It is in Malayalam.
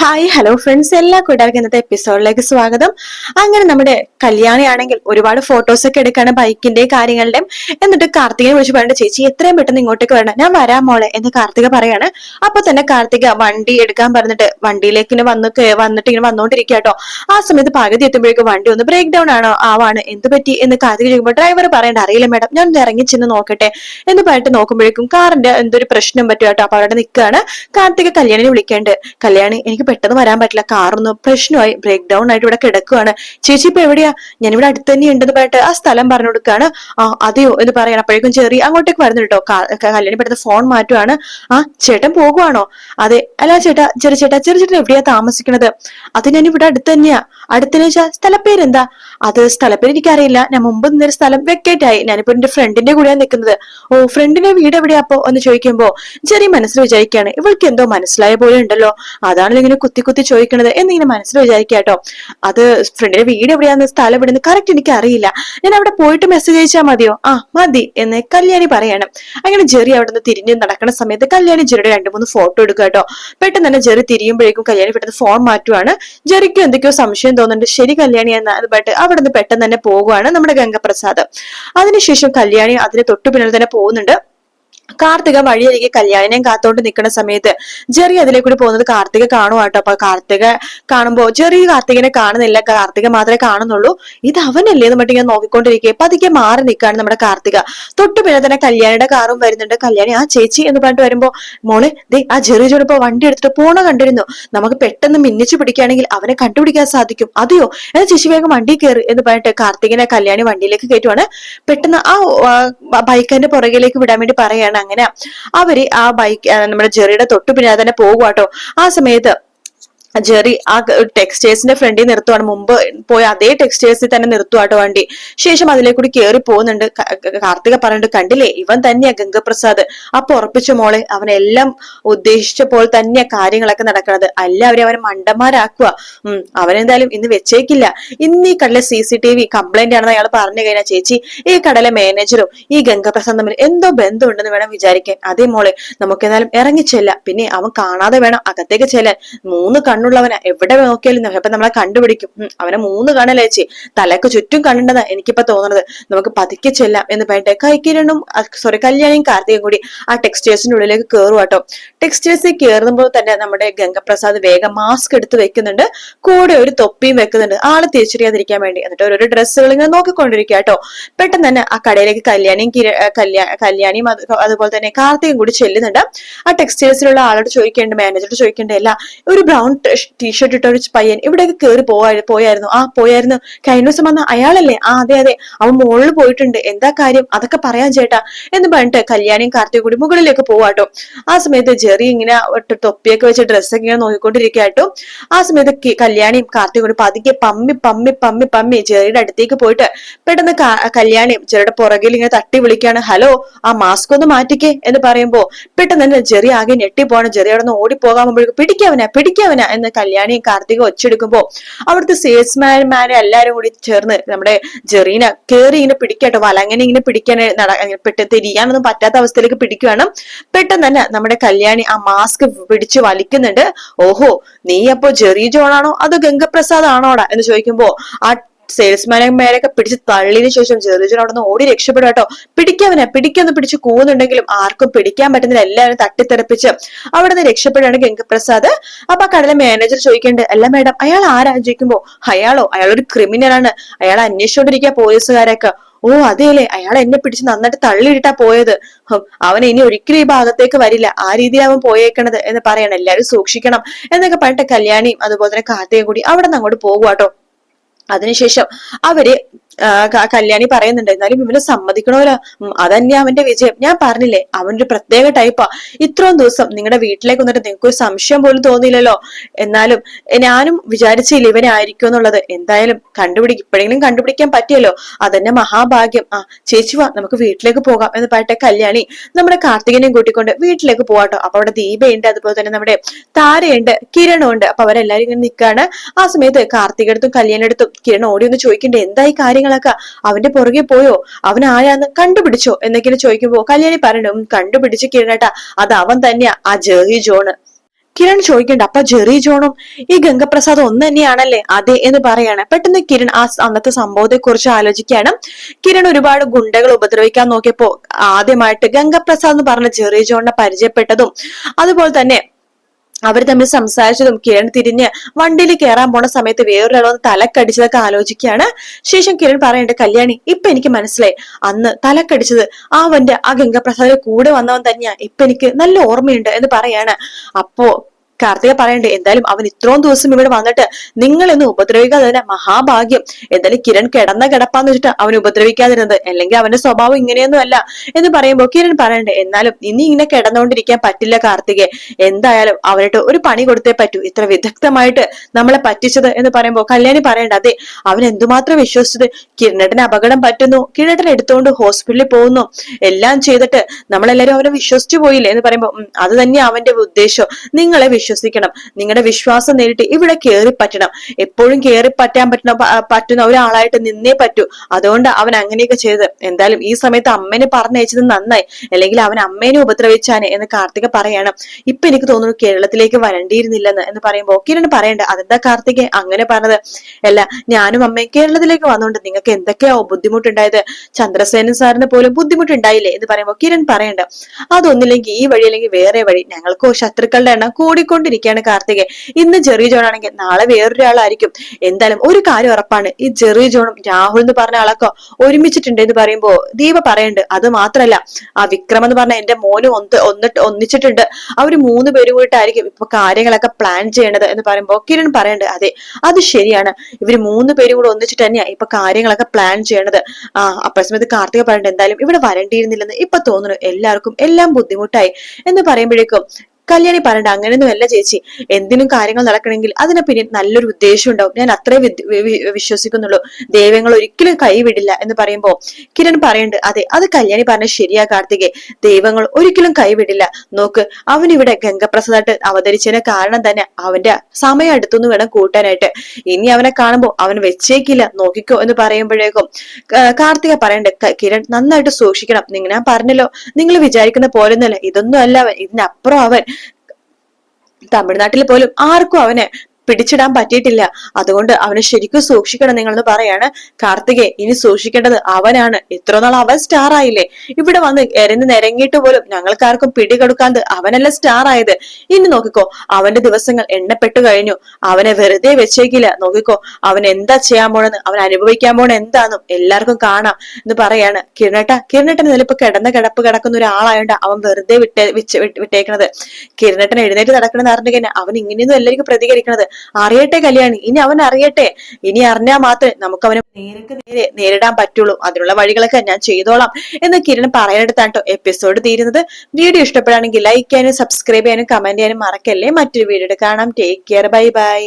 ഹായ് ഹലോ ഫ്രണ്ട്സ് എല്ലാ കൂട്ടുകാർക്കും ഇന്നത്തെ എപ്പിസോഡിലേക്ക് സ്വാഗതം. അങ്ങനെ നമ്മുടെ കല്യാണിയാണെങ്കിൽ ഒരുപാട് ഫോട്ടോസ് ഒക്കെ എടുക്കാണ് ബൈക്കിന്റെ കാര്യങ്ങളുടെയും. എന്നിട്ട് കാർത്തികനെ വിളിച്ച് പറയേണ്ട ചേച്ചി എത്രയും പെട്ടെന്ന് ഇങ്ങോട്ടേക്ക് വരണം. ഞാൻ വരാം മോളെ എന്ന് കാർത്തിക പറയാണ്. അപ്പൊ തന്നെ കാർത്തിക വണ്ടി എടുക്കാൻ പറഞ്ഞിട്ട് വണ്ടിയിലേക്ക് വന്ന് വന്നിട്ട് ഇങ്ങനെ വന്നോണ്ടിരിക്കുക കേട്ടോ ആ സമയത്ത് പകുതി എത്തുമ്പോഴേക്കും വണ്ടി ഒന്ന് ബ്രേക്ക് ഡൗൺ ആണോ? ആവാണ്. എന്ത് പറ്റി? എന്ന് കാർത്തിക ചോദിക്കുമ്പോൾ ഡ്രൈവർ പറയണ്ട അറിയില്ല മാഡം ഞാൻ ഇറങ്ങി ചെന്ന് നോക്കട്ടെ. എന്ന് പറഞ്ഞിട്ട് നോക്കുമ്പോഴേക്കും കാറിന്റെ എന്തൊരു പ്രശ്നം പറ്റും കേട്ടോ അപ്പൊ അവിടെ നിൽക്കുകയാണ് കാർത്തിക കല്യാണിനെ വിളിക്കേണ്ടത്. കല്യാണി എനിക്ക് പെട്ടെന്ന് വരാൻ പറ്റില്ല. കാറൊന്ന് പ്രശ്നമായി ബ്രേക്ക് ഡൗൺ ആയിട്ട് ഇവിടെ കിടക്കുകയാണ് ചേച്ചി ഇപ്പൊ എവിടെയാ? ഞാൻ ഇവിടെ അടുത്ത് തന്നെ ഉണ്ടെന്ന് പറഞ്ഞിട്ട് ആ സ്ഥലം പറഞ്ഞു കൊടുക്കുകയാണ് ആ അതെയോ എന്ന് പറയണം. അപ്പോഴേക്കും ചെറി അങ്ങോട്ടേക്ക് വരുന്നു കേട്ടോ. കല്യാണി പെട്ടെന്ന് ഫോൺ മാറ്റുവാണ്. ആ ചേട്ടൻ പോകുവാണോ? അതെ. അല്ല ചേട്ടാ ചെറു ചേട്ടാ ചെറു ചേട്ടൻ എവിടെയാ താമസിക്കുന്നത്? അത് ഞാൻ ഇവിടെ അടുത്ത് തന്നെയാ അടുത്തെന്ന് വെച്ചാൽ സ്ഥലപ്പേരെന്താ? അത് സ്ഥലപ്പേര് എനിക്കറിയില്ല. ഞാൻ മുമ്പ് നിന്നൊരു സ്ഥലം വെക്കേറ്റ് ആയി. ഞാനിപ്പോ എന്റെ ഫ്രണ്ടിന്റെ കൂടെയാണ് നിൽക്കുന്നത്. ഓ ഫ്രണ്ടിന്റെ വീട് എവിടെയാ അപ്പോ എന്ന് ചോദിക്കുമ്പോ ചെറിയ മനസ്സിൽ വിചാരിക്കുകയാണ്. ഇവൾക്ക് എന്തോ മനസ്സിലായ പോലെ ഉണ്ടല്ലോ. അതാണല്ലോ ഇങ്ങനെ കുത്തി കുത്തി ചോദിക്കണത് എന്നിങ്ങനെ മനസ്സിൽ വിചാരിക്കുക കേട്ടോ. അത് ഫ്രണ്ടിന്റെ വീട് എവിടെയാന്ന് സ്ഥലം എവിടെയെന്ന് കറക്റ്റ് എനിക്ക് അറിയില്ല. ഞാൻ അവിടെ പോയിട്ട് മെസ്സേജ് അയച്ചാൽ മതിയോ? ആ മതി എന്ന് കല്യാണി പറയാണ്. അങ്ങനെ ജെറി അവിടെ നിന്ന് തിരിഞ്ഞ് നടക്കുന്ന സമയത്ത് കല്യാണി ജെറിയുടെ രണ്ട് മൂന്ന് ഫോട്ടോ എടുക്കുക കേട്ടോ. പെട്ടെന്ന് തന്നെ ജെറി തിരിയുമ്പോഴേക്കും കല്യാണി പെട്ടെന്ന് ഫോൺ മാറ്റുവാണ്. ജെറിക്ക് എന്തൊക്കെയോ സംശയം തോന്നുന്നുണ്ട്. ശരി കല്യാണി എന്ന് അതുമായിട്ട് അവിടെ നിന്ന് പെട്ടെന്ന് തന്നെ പോകുവാണ് നമ്മുടെ ഗംഗപ്രസാദ്. അതിനുശേഷം കല്യാണി അതിന് തൊട്ടു പിന്നിൽ തന്നെ പോകുന്നുണ്ട്. കാർത്തിക വഴിയരികെ കല്യാണിനെയും കാത്തോണ്ട് നിൽക്കുന്ന സമയത്ത് ജെറി അതിലേക്കൂടി പോകുന്നത് കാർത്തിക കാണുവാട്ടോ. അപ്പൊ കാർത്തിക കാണുമ്പോ ജെറി കാർത്തികനെ കാണുന്നില്ല. കാർത്തിക മാത്രമേ കാണുന്നുള്ളൂ. ഇത് അവനല്ലേ എന്ന് മറ്റിങ്ങനെ നോക്കിക്കൊണ്ടിരിക്കെ പതുക്കെ മാറി നിൽക്കുകയാണ് നമ്മുടെ കാർത്തിക. തൊട്ടു പിന്നെ തന്നെ കല്യാണിയുടെ കാറും വരുന്നുണ്ട്. കല്യാണി ആ ചേച്ചി എന്ന് പറഞ്ഞിട്ട് വരുമ്പോ മോളെ ദേ ആ ജെറി ചോടിപ്പോ വണ്ടി എടുത്തിട്ട് പോണ കണ്ടിരുന്നു. നമുക്ക് പെട്ടെന്ന് മിന്നിച്ചു പിടിക്കുകയാണെങ്കിൽ അവനെ കണ്ടുപിടിക്കാൻ സാധിക്കും. അതെയോ? എന്നാ ചേച്ചി വേഗം വണ്ടി കയറി എന്ന് പറഞ്ഞിട്ട് കാർത്തികനെ കല്യാണി വണ്ടിയിലേക്ക് കയറ്റുവാണ്. പെട്ടെന്ന് ആ, ബൈക്കിന്റെ പുറകിലേക്ക് വിടാൻ വേണ്ടി പറയാണ് അങ്ങനെ അവർ ആ ബൈക്ക് നമ്മുടെ ജെറിയുടെ തൊട്ടു പിന്നാലെ തന്നെ പോകുവാട്ടോ. ആ സമയത്ത് ജെറി ആ ടെക്സ്റ്റേഴ്സിന്റെ ഫ്രണ്ടിൽ നിർത്തുവാണ്. മുമ്പ് പോയ അതേ ടെക്സ്റ്റേഴ്സിൽ തന്നെ നിർത്തുവാട്ടോ വണ്ടി. ശേഷം അതിലേക്ക് കൂടി കയറി പോകുന്നുണ്ട് കാർത്തിക പറഞ്ഞിട്ട് കണ്ടില്ലേ? ഇവൻ തന്നെയാ ഗംഗപ്രസാദ്. അപ്പൊ ഉറപ്പിച്ച മോളെ അവനെല്ലാം ഉദ്ദേശിച്ച പോലെ തന്നെയാ കാര്യങ്ങളൊക്കെ നടക്കണത്. അവരെ അവനെ മണ്ടന്മാരാക്കുക. ഉം അവനെന്തായാലും ഇന്ന് വെച്ചേക്കില്ല. ഇന്ന് ഈ കടലെ C C T V complaint ആണെന്ന് അയാൾ പറഞ്ഞു കഴിഞ്ഞാൽ ചേച്ചി ഈ കടലെ മാനേജറും ഈ ഗംഗപ്രസാദ് തമ്മിൽ എന്തോ ബന്ധമുണ്ടെന്ന് വേണം വിചാരിക്കാൻ. അതേ മോളെ നമുക്ക് എന്തായാലും ഇറങ്ങിച്ചെല്ലാം. പിന്നെ അവൻ കാണാതെ വേണം അകത്തേക്ക് ചെല്ലാൻ. മൂന്ന് കണ്ണുള്ളവനാ. എവിടെ നോക്കിയാലും അപ്പൊ നമ്മളെ കണ്ടുപിടിക്കും. അവനെ മൂന്ന് കണ്ണല്ലേ ചേച്ചി? തലക്ക് ചുറ്റും കണ്ടിണ്ടെന്നാ എനിക്കിപ്പോ തോന്നുന്നത് നമുക്ക് പതുക്കെ ചെല്ലാം എന്ന് പറഞ്ഞിട്ട് കൈക്കിരണും സോറി കല്യാണിയും കാർത്തികയും കൂടി ആ ടെക്സ്റ്റേഴ്സിന്റെ ഉള്ളിലേക്ക് കയറും കേട്ടോ. ടെക്സ്റ്റേഴ്സിൽ കയറുമ്പോൾ തന്നെ നമ്മുടെ ഗംഗപ്രസാദ് വേഗം മാസ്ക് എടുത്ത് വെക്കുന്നുണ്ട്. കൂടെ ഒരു തൊപ്പിയും വെക്കുന്നുണ്ട്. ആൾ തിരിച്ചറിയാതിരിക്കാൻ വേണ്ടി. എന്നിട്ട് ഓരോ ഡ്രസ്സുകൾ ഇങ്ങനെ നോക്കിക്കൊണ്ടിരിക്കുക കേട്ടോ. പെട്ടെന്ന് തന്നെ ആ കടയിലേക്ക് കല്യാണിയും കല്യാണിയും അതുപോലെ തന്നെ കാർത്തികയും കൂടി ചെല്ലുന്നുണ്ട്. ആ ടെക്സ്റ്റേഴ്സിലുള്ള ആളോട് ചോദിക്കേണ്ട മാനേജറോട് ചോദിക്കേണ്ട അല്ല ഒരു ബ്രൗൺ ടീഷർട്ട് ഇട്ട ഒരു പയ്യൻ ഇവിടെയൊക്കെ കയറി പോവാ പോയായിരുന്നു. ആ പോയായിരുന്നു. കഴിഞ്ഞ ദിവസം വന്ന അയാളല്ലേ? ആ അതെ അതെ. അവൻ മുകളിൽ പോയിട്ടുണ്ട്. എന്താ കാര്യം? അതൊക്കെ പറയാൻ ചേട്ടാ എന്ന് പറഞ്ഞിട്ട് കല്യാണിയും കാർത്തിയും കൂടി മുകളിലേക്ക് പോവാട്ടോ. ആ സമയത്ത് ജെറി ഇങ്ങനെ തൊപ്പിയൊക്കെ വെച്ച് ഡ്രസ്സൊക്കെ ഇങ്ങനെ നോക്കിക്കൊണ്ടിരിക്കാട്ടോ ആ സമയത്ത് കല്യാണിയും കാർത്തിയും കൂടി പതുക്കെ പമ്മി പമ്മി പമ്മി പമ്മി ജെറിയുടെ അടുത്തേക്ക് പോയിട്ട് പെട്ടെന്ന് കല്യാണിയും ജെറിയുടെ പുറകിൽ ഇങ്ങനെ തട്ടി വിളിക്കാണ് ഹലോ ആ മാസ്ക് ഒന്ന് മാറ്റിക്കേ എന്ന് പറയുമ്പോ പെട്ടെന്ന് തന്നെ ജെറി ആകെ ഞെട്ടി പോവാണ് ജെറി അവിടെ നിന്ന് ഓടിപ്പോകാകുമ്പോഴേക്കും പിടിക്കാവനാ പിടിക്കാവനാ എന്ന് കല്യാണിയും കാർത്തിക ഒച്ചെടുക്കുമ്പോ അവിടുത്തെ സെയിൽസ്മാൻമാരെ എല്ലാരും കൂടി ചേർന്ന് നമ്മുടെ ജെറീന കേറി ഇങ്ങനെ പിടിക്കട്ടോ. വലങ്ങനെ ഇങ്ങനെ പിടിക്കാൻ നട പെട്ട് തിരിയാനൊന്നും പറ്റാത്ത അവസ്ഥയിലേക്ക് പിടിക്കുകയാണ് പെട്ടെന്ന് തന്നെ നമ്മുടെ കല്യാണി ആ മാസ്ക് പിടിച്ച് വലിക്കുന്നുണ്ട്. ഓഹോ നീ അപ്പോ ജെറി ജോണാണോ അതോ ഗംഗപ്രസാദ് ആണോടാ? എന്ന് ചോദിക്കുമ്പോ ആ സെയിൽസ്മാൻമാരൊക്കെ പിടിച്ച് തള്ളിയതിനു ശേഷം ജെറിജൻ അവിടെ നിന്ന് ഓടി രക്ഷപ്പെടും കേട്ടോ. പിടിക്കാവനെ പിടിക്കൊന്ന് പിടിച്ച് കൂന്നുണ്ടെങ്കിലും ആർക്കും പിടിക്കാൻ പറ്റുന്നില്ല. എല്ലാവരും തട്ടിത്തെറിപ്പിച്ച് അവിടെ നിന്ന് രക്ഷപ്പെടുകയാണ് ഗംഗപ്രസാദ്. അപ്പൊ ആ കടലെ മാനേജർ ചോദിക്കേണ്ടത് അല്ല മേഡം അയാൾ ആരാ? ചോദിക്കുമ്പോ അയാളോ ക്രിമിനൽ ആണ്. അയാൾ അന്വേഷിച്ചോണ്ടിരിക്കുക പോലീസുകാരൊക്കെ ഓ അതെയല്ലേ അയാൾ എന്നെ പിടിച്ച് നന്നായിട്ട് തള്ളിയിട്ടാ പോയത്. അവൻ ഇനി ഒരിക്കലും ഈ ഭാഗത്തേക്ക് വരില്ല. ആ രീതിയിൽ അവൻ പോയേക്കണത് എന്ന് പറയണം. എല്ലാവരും സൂക്ഷിക്കണം എന്നൊക്കെ പറഞ്ഞിട്ട് കല്യാണിയും അതുപോലെ തന്നെ കാർത്തികയും കൂടി അവിടെ നിന്ന് അങ്ങോട്ട് പോകുവാട്ടോ അതിനുശേഷം അവർ കല്യാണി പറയുന്നുണ്ട്. എന്നാലും ഇവന് സമ്മതിക്കണമല്ലോ. അതന്നെ അവന്റെ വിജയം. ഞാൻ പറഞ്ഞില്ലേ അവനൊരു പ്രത്യേക ടൈപ്പാ ഇത്രയും ദിവസം നിങ്ങളുടെ വീട്ടിലേക്ക് വന്നിട്ട് നിങ്ങൾക്ക് ഒരു സംശയം പോലും തോന്നിയില്ലല്ലോ. എന്നാലും ഞാനും വിചാരിച്ചില്ല ഇവനായിരിക്കും എന്നുള്ളത്. എന്തായാലും കണ്ടുപിടിക്കും ഇപ്പോഴെങ്കിലും കണ്ടുപിടിക്കാൻ പറ്റിയല്ലോ. അതന്നെ മഹാഭാഗ്യം. ആ ചേച്ചി വാ നമുക്ക് വീട്ടിലേക്ക് പോകാം എന്ന് പറഞ്ഞിട്ട് കല്യാണി. നമ്മുടെ കാർത്തികനെയും കൂട്ടിക്കൊണ്ട് വീട്ടിലേക്ക് പോവാട്ടോ. അപ്പൊ അവിടെ ദീപയുണ്ട് അതുപോലെ തന്നെ നമ്മുടെ താരയുണ്ട് കിരണുണ്ട്. അപ്പൊ അവരെല്ലാരും ഇങ്ങനെ നിൽക്കാണ് ആ സമയത്ത് കാർത്തികടുത്തും കല്യാണിടത്തും കിരൺ ഓടി ഒന്ന് ചോദിക്കേണ്ടത് എന്തായി കാര്യങ്ങളൊക്കെ അവന്റെ പുറകെ പോയോ? അവൻ ആരാന്ന് കണ്ടുപിടിച്ചോ? എന്നൊക്കെ ചോദിക്കുമ്പോ കല്യാണി പറഞ്ഞു "ഉം, കണ്ടുപിടിച്ച് കിരണേട്ടാ അത് അവൻ തന്നെയാ ആ ജെറി ജോണ് കിരൺ ചോദിക്കണ്ട അപ്പൊ ജെറി ജോണും ഈ ഗംഗപ്രസാദ് ഒന്ന് തന്നെയാണല്ലേ? അതെ എന്ന് പറയാണ്. പെട്ടെന്ന് കിരൺ ആ അന്നത്തെ സംഭവത്തെ കുറിച്ച് ആലോചിക്കുകയാണ്. കിരൺ ഒരുപാട് ഗുണ്ടകൾ ഉപദ്രവിക്കാൻ നോക്കിയപ്പോ ആദ്യമായിട്ട് ഗംഗപ്രസാദ് എന്ന് പറഞ്ഞ ജെറി ജോണിനെ പരിചയപ്പെട്ടതും അതുപോലെ തന്നെ അവർ തമ്മിൽ സംസാരിച്ചതും കിരൺ തിരിഞ്ഞ് വണ്ടിയിൽ കയറാൻ പോണ സമയത്ത് വേറൊരാളൊന്ന് തലക്കടിച്ചതൊക്കെ ആലോചിക്കുകയാണ്. ശേഷം കിരൺ പറയേണ്ട കല്യാണി ഇപ്പൊ എനിക്ക് മനസ്സിലായി. അന്ന് തലക്കടിച്ചത് അവന്റെ ആ ഗംഗപ്രസാദിന്റെ കൂടെ വന്നവൻ തന്നെയാ. ഇപ്പൊ എനിക്ക് നല്ല ഓർമ്മയുണ്ട് എന്ന് പറയാണ്. അപ്പോ കാർത്തിക പറയണ്ടേ എന്തായാലും അവൻ ഇത്രയും ദിവസം ഇവിടെ വന്നിട്ട് നിങ്ങൾ എന്ന് ഉപദ്രവിക്കാതെ തന്നെ മഹാഭാഗ്യം. എന്തായാലും കിരൺ കിടന്ന കിടപ്പാന്ന് വെച്ചിട്ട് അവൻ ഉപദ്രവിക്കാതിരുന്നത്. അല്ലെങ്കിൽ അവന്റെ സ്വഭാവം ഇങ്ങനെയൊന്നും അല്ല എന്ന് പറയുമ്പോൾ കിരൺ പറയണ്ടേ എന്നാലും ഇനി ഇങ്ങനെ കിടന്നുകൊണ്ടിരിക്കാൻ പറ്റില്ല കാർത്തികെ. എന്തായാലും അവനിട്ട് ഒരു പണി കൊടുത്തേ പറ്റൂ. ഇത്ര വിദഗ്ധമായിട്ട് നമ്മളെ പറ്റിച്ചത് എന്ന് പറയുമ്പോൾ കല്യാണി പറയണ്ട അതെ അവൻ എന്തുമാത്രം വിശ്വസിച്ചത്? കിരണേട്ടന് അപകടം പറ്റുന്നു. കിരണേട്ടൻ എടുത്തുകൊണ്ട് ഹോസ്പിറ്റലിൽ പോകുന്നു. എല്ലാം ചെയ്തിട്ട് നമ്മളെല്ലാരും അവനെ വിശ്വസിച്ചു പോയില്ലേ എന്ന് പറയുമ്പോൾ അത് തന്നെ അവന്റെ ഉദ്ദേശം. നിങ്ങളെ വിശ്വസിക്കണം. നിങ്ങളുടെ വിശ്വാസം നേരിട്ട് ഇവിടെ കയറി പറ്റണം. എപ്പോഴും കയറി പറ്റാൻ പറ്റുന്ന പറ്റുന്ന ഒരാളായിട്ട് നിന്നേ പറ്റൂ. അതുകൊണ്ട് അവൻ അങ്ങനെയൊക്കെ ചെയ്ത്. എന്തായാലും ഈ സമയത്ത് അമ്മേനെ പറഞ്ഞയച്ചത് നന്നായി. അല്ലെങ്കിൽ അവൻ അമ്മേനെ ഉപദ്രവിച്ചാണ് എന്ന് കാർത്തിക പറയണം. ഇപ്പൊ എനിക്ക് തോന്നുന്നു കേരളത്തിലേക്ക് വരണ്ടിയിരുന്നില്ലെന്ന് എന്ന് പറയുമ്പോൾ കിരൺ പറയണ്ട അതെന്താ കാർത്തിക്? അങ്ങനെ പറഞ്ഞത്. അല്ല ഞാനും അമ്മയും കേരളത്തിലേക്ക് വന്നുകൊണ്ട് നിങ്ങൾക്ക് എന്തൊക്കെയാ ബുദ്ധിമുട്ടുണ്ടായത്? ചന്ദ്രസേനൻ സാറിന് പോലും ബുദ്ധിമുട്ടുണ്ടായില്ലേ? എന്ന് പറയുമ്പോൾ കിരൺ പറയണ്ട അതൊന്നില്ലെങ്കിൽ ഈ വഴി അല്ലെങ്കിൽ വേറെ വഴി ഞങ്ങൾക്കോ ശത്രുക്കളുടെ എണ്ണം കൂടിക്കൊണ്ടിരിക്കുകയാണ് കാർത്തികെ. ഇന്ന് ജെറി ജോൺ ആണെങ്കിൽ നാളെ വേറൊരാളായിരിക്കും. എന്തായാലും ഒരു കാര്യം ഉറപ്പാണ്. ഈ ജെറി ജോണും രാഹുൽ എന്ന് പറഞ്ഞ ആളൊക്കെ ഒരുമിച്ചിട്ടുണ്ട് എന്ന് പറയുമ്പോ ദീപ പറയുന്നുണ്ട് അത് മാത്രല്ല ആ വിക്രം എന്ന് പറഞ്ഞ എന്റെ മോനും ഒന്ന് ഒന്നിട്ട് ഒന്നിച്ചിട്ടുണ്ട്. അവർ മൂന്ന് പേരും കൂടിയിട്ടായിരിക്കും ഇപ്പൊ കാര്യങ്ങളൊക്കെ പ്ലാൻ ചെയ്യേണ്ടത് എന്ന് പറയുമ്പോ കിരൺ പറയണ്ട് അതെ അത് ശരിയാണ്. ഇവർ മൂന്ന് പേരും കൂടെ ഒന്നിച്ചിട്ട് തന്നെയാ ഇപ്പൊ കാര്യങ്ങളൊക്കെ പ്ലാൻ ചെയ്യണത്. ആ അപ്പൊ സമയത്ത് കാർത്തിക പറയുന്നുണ്ട് എന്തായാലും ഇവിടെ വരണ്ടിയിരുന്നില്ലെന്ന് ഇപ്പൊ തോന്നുന്നു. എല്ലാവർക്കും എല്ലാം ബുദ്ധിമുട്ടായി എന്ന് പറയുമ്പോഴേക്കും കല്യാണി പറയണ്ട അങ്ങനെയൊന്നും അല്ല ചേച്ചി. എന്തിനും കാര്യങ്ങൾ നടക്കണമെങ്കിൽ അതിന് പിന്നെ നല്ലൊരു ഉദ്ദേശം ഉണ്ടാവും. ഞാൻ അത്രേ വിശ്വസിക്കുന്നുള്ളൂ. ദൈവങ്ങൾ ഒരിക്കലും കൈവിടില്ല എന്ന് പറയുമ്പോ കിരൺ പറയുന്നുണ്ട് അതെ അത് കല്യാണി പറഞ്ഞ ശരിയാ കാർത്തികെ. ദൈവങ്ങൾ ഒരിക്കലും കൈവിടില്ല. നോക്ക് അവൻ ഇവിടെ ഗംഗപ്രസാദായിട്ട് അവതരിച്ചതിന് കാരണം തന്നെ അവന്റെ സമയം അടുത്തുനിന്ന് വേണം കൂട്ടാനായിട്ട്. ഇനി അവനെ കാണുമ്പോ അവൻ വെച്ചേക്കില്ല നോക്കിക്കോ എന്ന് പറയുമ്പോഴേക്കും കാർത്തിക പറയണ്ട് കിരൺ നന്നായിട്ട് സൂക്ഷിക്കണം. നിങ്ങൾ ഞാൻ പറഞ്ഞല്ലോ. നിങ്ങൾ വിചാരിക്കുന്ന പോലൊന്നുമല്ല ഇതൊന്നും അല്ല അവൻ. ഇതിനപ്പുറം അവൻ തമിഴ്നാട്ടിൽ പോലും ആർക്കും അവനെ പിടിച്ചിടാൻ പറ്റിയിട്ടില്ല. അതുകൊണ്ട് അവനെ ശരിക്കും സൂക്ഷിക്കണം നിങ്ങളെന്ന് പറയാണ് കാർത്തികെ. ഇനി സൂക്ഷിക്കേണ്ടത് അവനാണ്. ഇത്ര നാൾ അവൻ സ്റ്റാർ ആയില്ലേ? ഇവിടെ വന്ന് എരഞ്ഞു നിരങ്ങിയിട്ട് പോലും ഞങ്ങൾക്കാർക്കും പിടികൊടുക്കാതെ അവനല്ല സ്റ്റാർ ആയത്. ഇനി നോക്കിക്കോ അവന്റെ ദിവസങ്ങൾ എണ്ണപ്പെട്ടു കഴിഞ്ഞു. അവനെ വെറുതെ വെച്ചേക്കില്ല. നോക്കിക്കോ അവൻ എന്താ ചെയ്യാൻ പോണെന്ന് അവൻ അനുഭവിക്കാൻ പോണ എന്താന്നും എല്ലാവർക്കും കാണാം എന്ന് പറയാണ് കിരണട്ട. കിരണട്ടൻ നിലപ്പ് കിടന്ന കിടപ്പ് കിടക്കുന്ന ഒരാളായോണ്ട് അവൻ വെറുതെ വിട്ടേ വിട്ടേക്കണത്. കിരണട്ടൻ എഴുന്നേറ്റ് നടക്കണമെന്ന് അറിഞ്ഞിട്ട് അവൻ ഇങ്ങനെയൊന്നും എല്ലാവർക്കും പ്രതികരിക്കണത്. അറിയട്ടെ കല്യാണി ഇനി അവൻ അറിയട്ടെ. ഇനി അറിഞ്ഞാൽ മാത്രമേ നമുക്ക് അവനെ നേരക്ക് നേരെ നേരിടാൻ പറ്റുള്ളൂ. അതിനുള്ള വഴികളൊക്കെ ഞാൻ ചെയ്തോളാം എന്ന് കിരൺ പറയാനെടുത്താണ് എപ്പിസോഡ് തീരുന്നത്. വീഡിയോ ഇഷ്ടപ്പെടുകയാണെങ്കിൽ ലൈക്ക് ചെയ്യാനും സബ്സ്ക്രൈബ് ചെയ്യാനും കമന്റ് ചെയ്യാനും മറക്കല്ലേ. മറ്റൊരു വീഡിയോ കാണാം. Take care bye bye